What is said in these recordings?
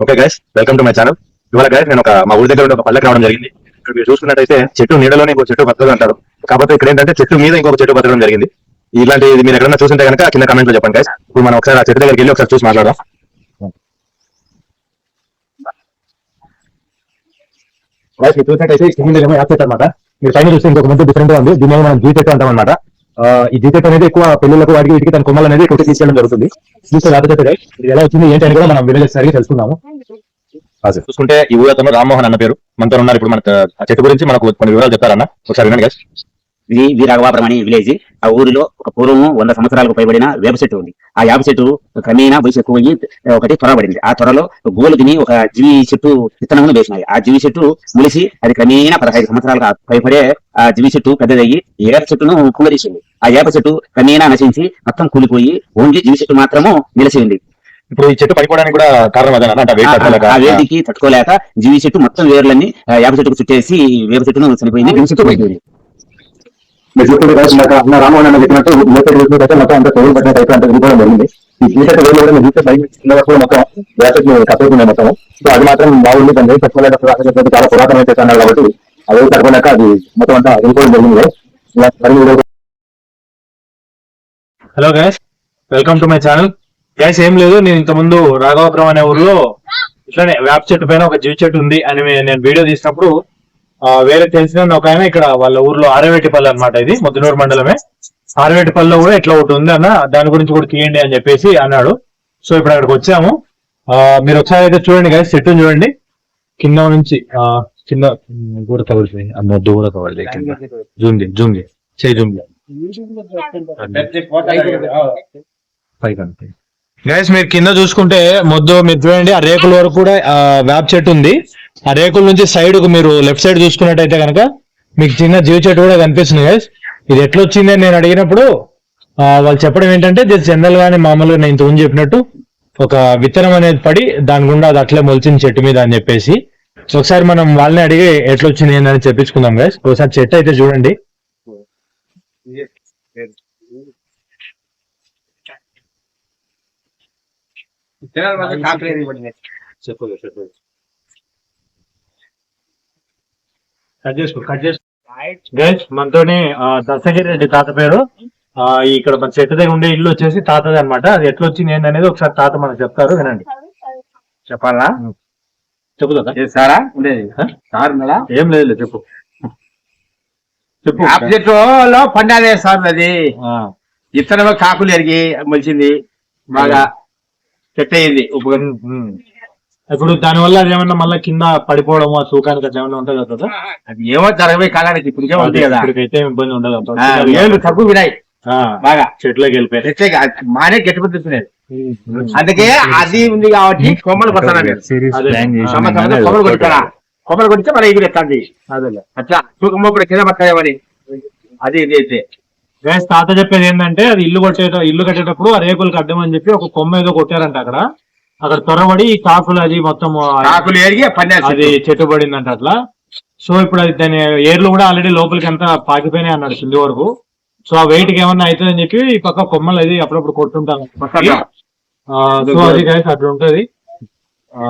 Okay guys welcome to my channel ఇవాళ guys నేను ఒక మా ఊరి దగ్గర ఒక పల్లెకి రావడం జరిగింది. ఇక్కడ మీరు చూసుకున్నట్టయితే చెట్టు నీడలోనే ఇంకో చెట్టు బతకదు అంటారు కాకపోతే ఇక్కడ ఏంటంటే చెట్టు మీద ఇంకొక చెట్టు బతకడం జరిగింది. ఇలాంటి మీరు ఎక్కడైనా చూసింటే కనుక కింద కమెంట్లో చెప్పండి గైస్ ఇప్పుడు మనం ఒకసారి ఆ చెట్టు దగ్గరికి వెళ్ళి ఒకసారి చూసి మాట్లాడదాం. గైస్ మీరు చూసినట్టయితే కింద ఏమో యాప్ చెట్టు అనమాట మీరు పైన చూస్తే ఇంకొక మంచి డిఫరెంట్గా ఉంది. దీని మనం జీ చెట్టు అంటాం అనమాట ఈ జీ అనేది ఎక్కువ పెళ్ళిళ్ళకు వాటికి వీటికి తన కొమ్మలు అనేది కొట్టి తీసుకెళ్ళడం జరుగుతుంది. చూస్తే వేప చెట్టు ఇది ఎలా వచ్చింది ఏంటి అని కూడా మనం విలేజ్ సరిగ్గా తెలుసుకున్నాము చూసుకుంటే ఈ ఊరతను రామ్మోహన్ అన్న పేరు. మనతో ఉన్నారు ఇప్పుడు మన చెట్టు గురించి మనకు కొన్ని వివరాలు చెప్తారన్న ఒకసారి వినండి guys. ఇది అనే విలేజ్. ఆ ఊరిలో ఒక పూర్వం వంద సంవత్సరాలకు పైబడిన వేప చెట్టు ఉంది. ఆ వేప చెట్టు క్రమేణా వయసు ఎక్కువ అయ్యి ఒకటి త్వరపడింది. ఆ త్వరలో గోలు తిని ఒక జీవి చెట్టు విత్తనమును వేసినాయి. ఆ జీవి చెట్టు ములిసి అది క్రమేణా పదహైదు సంవత్సరాలకు పైబడే ఆ జీవి చెట్టు పెద్దదయ్యి వేప చెట్టును కుంగదీసింది ఆ వేప చెట్టు క్రమేణా నశించి మొత్తం కూలిపోయి ఓన్లీ జీవి చెట్టు మాత్రము నిలిచి ఉంది. ఇప్పుడు ఈ చెట్టు పడిపోవడానికి కూడా కారణం అదే ఆ- వేదికి తట్టుకోలేక? జీవి చెట్టు మొత్తం వేర్లన్నీ వేప చెట్టుకు చుట్టేసి వేప చెట్టును చనిపోయింది జీవి చెట్టు పోయింది మీరు చూసుకుంటే guys, ఇందాక అన్న రామ్మోహన్ అన్న చెప్పినట్టు లోపల అయితే మొత్తం అంతా తోడు పట్టిన టైప్ అంటే విడిపోవడం జరిగింది. ఈ టీషర్ట్ వేలు కూడా మీరు చూస్తే పైన వరకు కూడా మొత్తం వేసకి కప్పేస్తున్నాయి మొత్తం సో అది మాత్రం బాగుంది. దాన్ని ఏం తట్టుకోలేక చాలా పురాతన అయితే అన్నారు కాబట్టి అవి కట్టుకున్నాక అది మొత్తం అంతా వెళ్ళిపోవడం జరిగింది ఇలా మరి hello guys welcome to my channel guys ఏం లేదు నేను ఇంత ముందు రాఘవాపురం అనే ఊర్లో ఇట్లానే వేప చెట్టు పైన ఒక జీవి చెట్టు ఉంది అని నేను వీడియో తీసినప్పుడు వేరే తెలిసిన ఒక ఆయన ఇక్కడ వాళ్ళ ఊర్లో ఆరవేటిపల్లి అన్నమాట ఇది ముద్దునూరు మండలమే. ఆరవేటిపల్లిలో కూడా ఇట్లా ఒకటి ఉంది అన్న దాని గురించి కూడా తీయండి అని చెప్పేసి అన్నాడు. సో ఇప్పుడు అక్కడికి వచ్చాము. ఆ, మీరు ఒకసారి అయితే చూడండి గైస్ సెట్ చూడండి. కింద నుంచి ఆ, కింద కూడా కవర్ అన్న మొద్దు కూడా కింద. జూమ్ చేయి జూమ్ చేయి. చేయి జూమ్ చేయి. గైస్ మీరు కింద చూసుకుంటే మొద్దు మీరు చూడండి ఆ రేకుల వరకు కూడా ఆ, వేప చెట్టు ఉంది. ఆ రేకుల నుంచి సైడ్కు మీరు లెఫ్ట్ సైడ్ చూసుకున్నట్టయితే కనుక మీకు చిన్న జీవ చెట్టు కూడా కనిపిస్తుంది గైస్ ఇది ఎట్లా వచ్చింది అని నేను అడిగినప్పుడు వాళ్ళు చెప్పడం ఏంటంటే జస్ట్ జనరల్ గానే మామూలుగా నేను ఇంతకుముందు చెప్పినట్టు ఒక విత్తనం అనేది పడి దాని గుండా అది అట్లే మొలిచింది చెట్టు మీద అని చెప్పేసి. సో ఒకసారి మనం వాళ్ళని అడిగి ఎట్లా వచ్చింది ఏందని చెప్పించుకుందాం గైస్ ఒకసారి చెట్టు అయితే చూడండి. కట్ చేసుకో కట్ చేసుకో. గైస్ మనతోని ఆ, దస్తగిరి రెడ్డి తాత పేరు. ఆ, ఇక్కడ మన చెట్టు దగ్గర ఉండే ఇల్లు వచ్చేసి తాతది అనమాట అది ఎట్లా వచ్చింది ఏందనేది ఒకసారి తాత మనకు చెప్తారు వినండి. చెప్పాలా? చెప్పుదా ఏ సారా? ఉండేది? సార్ ఏం లేదు చెప్పు. చెప్పు. ఆపోజిట్లో పండాలే సార్ అది. ఆ, ఇతర కాకులు ఎరిగి మొలిచింది బాగా సెట్ అయ్యింది ఉపయోగం ఉమ్, ఉమ్. ఇప్పుడు దాని వల్ల అది ఏమన్నా మళ్ళీ కింద పడిపోవడం ఆ తూకానికి అట్లా ఏమన్నా ఉంటుంది కదా అది ఏమో జరగబోయే కాలానికి ఇప్పటికే ఉంది కదా. ఇప్పటికైతే ఇబ్బంది ఉండదు. ఏళ్ళు తక్కువ వినాయి. బాగా. చెట్లోకి వెళ్ళిపోయాయి మానే గట్టి పడుతున్నాయి అందుకే అది ఉంది కాబట్టి కొమ్మలు కొట్టాను అదే. కొమ్మలు కొట్టారా కొమ్మలు కొడితే మన ఎగురు ఎత్తండి అదేలే. అట్లా తూకమ్మ కూడా కింద పడతాయేమని అది ఇది అయితే. తాత చెప్పేది ఏంటంటే అది ఇల్లు కొట్టేట ఇల్లు కట్టేటప్పుడు ఆ రేకులకు అడ్డం అని చెప్పి ఒక కొమ్మ ఏదో కొట్టారంట అక్కడ. అక్కడ త్వరబడి కాకులు అది మొత్తం కాకులు అది చెట్టు పడిందంట అట్లా. సో ఇప్పుడు అది దాని ఏర్లు కూడా ఆల్రెడీ లోపలికి అంతా పాకిపోయినాయి అన్నాడు కింది వరకు. సో ఆ వెయిట్కి ఏమన్నా అవుతుందని చెప్పి ఈ పక్క కొమ్మలు అది అప్పుడప్పుడు కొట్టుంటాం సో అది గైస్ అట్లా ఉంటది. ఆ,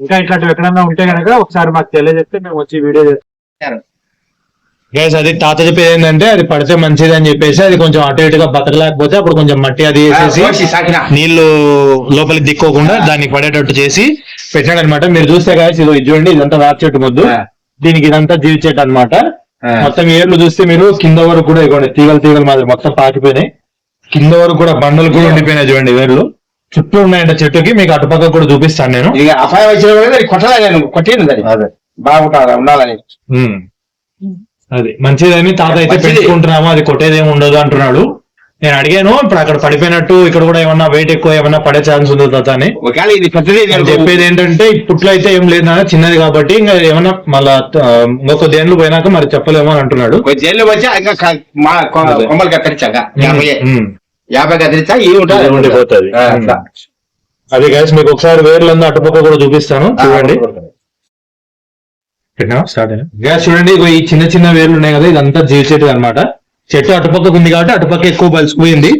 ఇంకా ఇట్లాంటివి ఎక్కడన్నా ఉంటే కనుక ఒకసారి మాకు తెలియజేస్తే మేము వచ్చి వీడియో చేస్తాం. గైస్ అది తాత చెప్పేది ఏంటంటే అది పడితే మంచిది అని చెప్పేసి అది కొంచెం అటు ఇటుగా బతకలేకపోతే అప్పుడు కొంచెం మట్టి అది వేసేసి నీళ్ళు లోపలికి దిక్కోకుండా దాన్ని పడేటట్టు చేసి పెట్టాడు అనమాట మీరు చూస్తే గాయస్ ఇది చూడండి ఇదంతా వేప చెట్టు ముద్దు. దీనికి ఇదంతా జీవి చెట్టు అనమాట. మొత్తం ఏర్లు చూస్తే మీరు కింద వరకు కూడా ఇవ్వండి తీగలు తీగలు మాదిరి మొత్తం పాకిపోయినాయి. కింద వరకు కూడా బండలు కూడా ఉండిపోయినాయి చూడండి వేర్లు చుట్టూ ఉన్నాయంట చెట్టుకి మీకు అటుపక్క కూడా చూపిస్తాను నేను. ఇక అపాయం వచ్చిన కూడా కొట్టలే నేను కొట్టింది బాగుంటుంది ఉండాలని. అది. మంచిదని తాత అయితే మంచిది. పెంచుకుంటున్నాము అది కొట్టేదేమి ఉండదు అంటున్నాడు. నేను అడిగాను ఇప్పుడు అక్కడ పడిపోయినట్టు ఇక్కడ కూడా ఏమన్నా వెయిట్ ఎక్కువ ఏమన్నా పడే ఛాన్స్ ఉంది తాత అని. ఒకవేళ ఇది పెద్దది నేను చెప్పేది ఏంటంటే ఇప్పట్లో అయితే ఏం లేదు నాన్న చిన్నది కాబట్టి ఇంకా ఏమన్నా మళ్ళా ఆ, ఇంకొక దేండ్లు పోయినాక మరి చెప్పలేమో అని అంటున్నాడు. జైల్లో వచ్చి ఇంకా క- మా కొ- అదే. కొమ్మలు కత్తిరించాక. యాభై ఉమ్. యాభై కత్తిరించా ఈ అది ఉంటుంది ఉండిపోతుంది. అది గైస్ మీకు ఒకసారి వేర్లంతా అటుపక్క కూడా చూపిస్తాను. చూడండి. స్టార్ట్ గ్యాస్ చూడండి ఈ చిన్న చిన్న వేర్లు ఉన్నాయి కదా ఇదంతా జీవ చెట్టు అనమాట చెట్టు అటుపక్కకు ఉంది కాబట్టి అటుపక్క ఎక్కువ బలిసిపోయింది.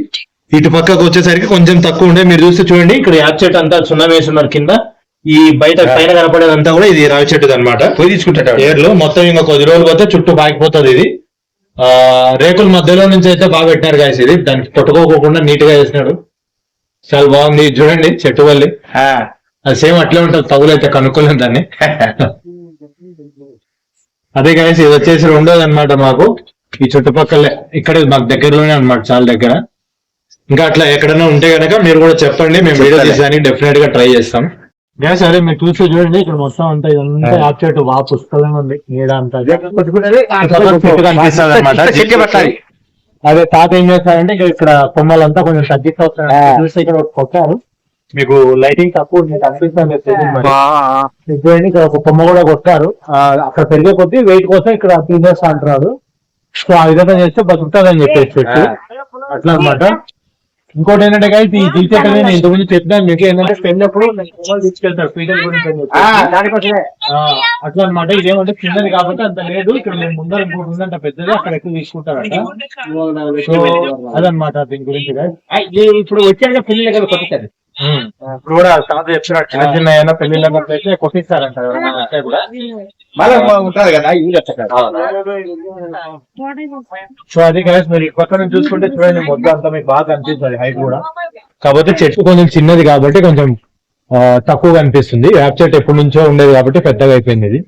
ఇటు పక్కకు వచ్చేసరికి కొంచెం తక్కువ ఉండే. మీరు చూస్తే చూడండి ఇక్కడ యాప్ చెట్టు అంతా సున్నం వేస్తున్నారు కింద. ఈ బయట పైన కనపడేదంతా కూడా ఇది రావి చెట్టుది అనమాట పోయి తీసుకుంటాడు ఏర్లు మొత్తం ఇంకా కొద్ది రోజులు పోతే చుట్టూ పాకిపోతుంది ఇది. ఆ రేకుల మధ్యలో నుంచి అయితే బాగా పెట్టినారు గాయస్ ఇది. దానికి కొట్టుకోకుండా నీట్గా చేసినాడు. చాలా బాగుంది. చూడండి చెట్టు వల్లి అది సేమ్ అట్లే ఉంటుంది. తగులైతే కనుక్కోలేం దాన్ని. అదే గాయస్ ఇది వచ్చేసి రెండోది అనమాట మాకు. ఈ చుట్టుపక్కలే ఇక్కడ మాకు దగ్గరలోనే అన్నమాట చాలా దగ్గర. ఇంకా అట్లా ఎక్కడైనా ఉంటే గనక మీరు కూడా చెప్పండి మేము వీడియో. తీసానికి డెఫినెట్గా ట్రై చేస్తాం. గ్యాస్ అదే మీరు చూసి చూడండి ఇక్కడ మొత్తం అంతా ఇదంతా. ఆప్ చెట్టు బాగా పుష్కలంగా ఉంది. నీడ అంతా. చెట్టు పట్టాలి. అదే తాత ఏం చేస్తారంటే ఇక్కడ- ఇక్కడ కొమ్మలంతా కొంచెం తగ్గిస్తూ. చూస్తే ఇక్కడ కొట్టారు మీకు లైటింగ్ తక్కువ ఇక్కడ ఒక కొమ్మ కూడా కొట్టారు. అక్కడ పెరిగే కొద్దీ వెయిట్ కోసం ఇక్కడ తీసేస్తా అంటున్నారు. సో ఆ విధంగా చేస్తే బతుకుతుంది అని చెప్పేసి చెట్టు అట్లా అన్నమాట ఇంకోటి ఏంటంటే guys, ఈ టీచర్ నేను ఇంతకుముందు చెప్పినా మీకు ఏంటంటే పెళ్ళప్పుడు కొమ్మలు తీసుకెళ్తారు పీటర్ గురించి అట్లా అనమాట ఇదేమంటే చిన్నది కాబట్టి అంత లేదు. ఇక్కడ మేము ముందర ఇంకోటి ఉందంట పెద్దది అక్కడ ఎక్కువ తీసుకుంటారంట. సో అదనమాట దీని గురించి. ఇప్పుడు వచ్చాక పిల్లలు కదా కొట్టుతారు ఇప్పుడు కూడా తాత చెప్తున్నాడు చిన్న చిన్న ఏమైనా పెళ్ళిళ్ళకి అయితే కొట్టిస్తారంట కూడా. మళ్ళీ ఉంటారు కదా ఇల్లు సో అది గైస్ మీరు పక్క నుంచి చూసుకుంటే చూడండి మొత్తం అంతా మీకు బాగా కనిపిస్తుంది హైట్ కూడా. కాకపోతే చెట్టు కొంచెం చిన్నది కాబట్టి కొంచెం ఆ, తక్కువ కనిపిస్తుంది. వేప చెట్టు ఎప్పటి నుంచో ఉండేది కాబట్టి పెద్దగా అయిపోయింది ఇది.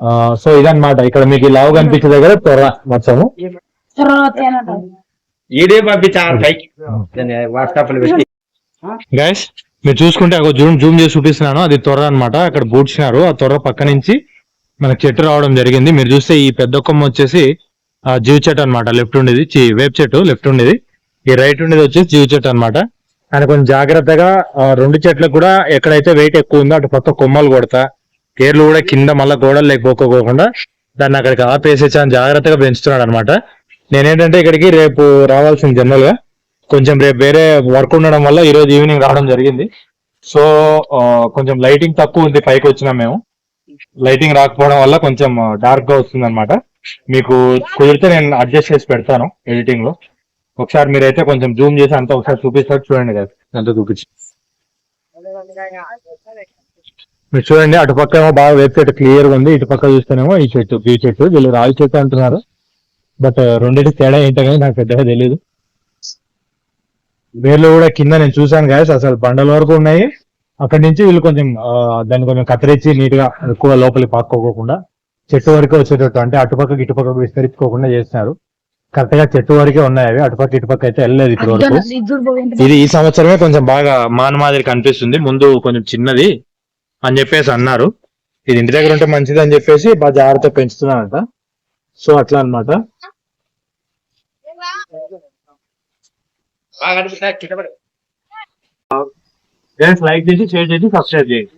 ఆ, సో ఇదన్నమాట. ఇక్కడ మీకు లావు కనిపించే దగ్గర త్వర మొత్తము. ఈడే పంపించారు పైకి. వాట్సాప్లో పెట్టి గైస్ మీరు చూసుకుంటే అక్కడ జూమ్ జూమ్ చేసి చూపిస్తున్నాను. అది త్వర అనమాట అక్కడ బూడ్చినారు. ఆ త్వర పక్క నుంచి మనకు చెట్టు రావడం జరిగింది. మీరు చూస్తే ఈ పెద్ద కొమ్మ వచ్చేసి ఆ జీవ చెట్టు అనమాట లెఫ్ట్ ఉండేది. వేప్ వేప చెట్టు లెఫ్ట్ ఉండేది. ఈ రైట్ ఉండేది వచ్చేసి జీవ చెట్టు అనమాట ఆయన కొంచెం జాగ్రత్తగా రెండు చెట్లకు కూడా ఎక్కడైతే వెయిట్ ఎక్కువ ఉందో అటు పక్క కొమ్మలు కొడతా. కేర్లు కూడా కింద మళ్ళీ గోడలు లేకపోకుండా దాన్ని అక్కడికి ఆపేసి చాలా జాగ్రత్తగా పెంచుతున్నాడు అనమాట నేనేంటంటే ఇక్కడికి రేపు రావాల్సింది జనరల్గా కొంచెం రేపు వేరే వర్క్ ఉండడం వల్ల ఈరోజు ఈవినింగ్ రావడం జరిగింది. సో కొంచెం లైటింగ్ తక్కువ ఉంది పైకి వచ్చినాం మేము. లైటింగ్ రాకపోవడం వల్ల కొంచెం డార్క్గా వస్తుంది అనమాట మీకు కుదిరితే నేను అడ్జస్ట్ చేసి పెడతాను ఎడిటింగ్లో. ఒకసారి మీరైతే కొంచెం జూమ్ చేసి అంతా ఒకసారి చూపిస్తారు. చూడండి కదా చూపించి. మీరు చూడండి అటు పక్క ఏమో బాగా వేపు చెట్టు క్లియర్గా ఉంది. ఇటు పక్క చూస్తేనేమో ఈ చెట్టు ఈ చెట్టు. వీళ్ళు రావి చెట్టు అంటున్నారు. బట్ రెండింటి తేడా ఏంటో కానీ నాకు పెద్దగా తెలియదు వేర్లు కూడా కింద నేను చూసాను గాయస్ అసలు బండల వరకు ఉన్నాయి. అక్కడి నుంచి వీళ్ళు కొంచెం దాన్ని కొంచెం కత్తిరించి నీట్గా ఎక్కువ లోపలికి పాక్కోకుండా చెట్టు వరకే వచ్చేటట్టు అంటే అటుపక్కకి ఇటుపక్కకు విస్తరించుకోకుండా చేస్తున్నారు. కరెక్ట్గా చెట్టు వరకే ఉన్నాయి అవి అటుపక్క ఇటుపక్క అయితే వెళ్ళలేదు ఇప్పటి వరకు. ఇది ఈ సంవత్సరమే కొంచెం బాగా మాన మాదిరి కనిపిస్తుంది. ముందు కొంచెం చిన్నది అని చెప్పేసి అన్నారు. ఇది ఇంటి దగ్గర ఉంటే మంచిది అని చెప్పేసి బాగా జాగ్రత్త పెంచుతున్నారంట. సో అట్లా అన్నమాట. బాగా అనిపిస్తా కింద పడి. లైక్ చేసి షేర్ చేసి సబ్స్క్రైబ్ చేయండి.